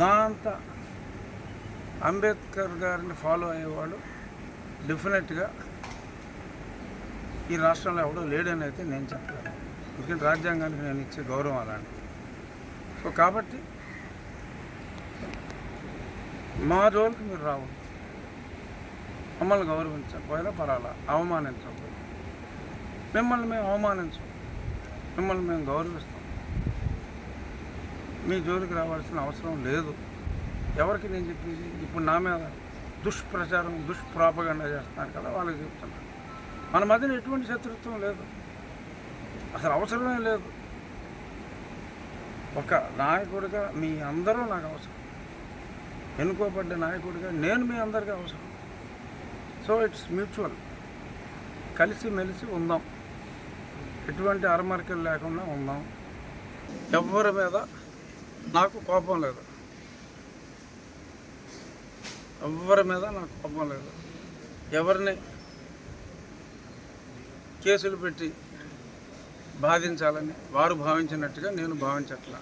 నా అంత అంబేద్కర్ గారిని ఫాలో అయ్యేవాడు. డెఫినెట్గా ఈ రాష్ట్రంలో ఎవడో లేడని అయితే నేను చెప్పలేను. ఎందుకంటే రాజ్యాంగానికి నేను ఇచ్చే గౌరవం అలాంటి సో కాబట్టి మా జోలికి మీరు రావద్దు. మమ్మల్ని గౌరవించకపోయినా పర్వాలా అవమానించకపోయినా మిమ్మల్ని మేము అవమానించం మిమ్మల్ని మేము గౌరవిస్తాం. మీ జోలికి రావాల్సిన అవసరం లేదు. ఎవరికి నేను చెప్పేది? ఇప్పుడు నా మీద దుష్ప్రచారం దుష్ప్రాపగండ చేస్తున్నాను కదా వాళ్ళకి చెప్తున్నాను మన మధ్యన ఎటువంటి శత్రుత్వం లేదు. అసలు అవసరమే లేదు. ఒక నాయకుడిగా మీ అందరూ నాకు అవసరం. ఎన్నుకోబడ్డ నాయకుడిగా నేను మీ అందరికీ అవసరం. So it's mutual. కలిసి మెలిసి ఉందాం. ఎటువంటి అరమరికలు లేకుండా ఉందాం. ఎవరి మీద నాకు కోపం లేదు. ఎవరి మీద నాకు కోపం లేదు. ఎవరిని కేసులు పెట్టి బాధించాలని వారు భావించినట్టుగా నేను భావించట్లా.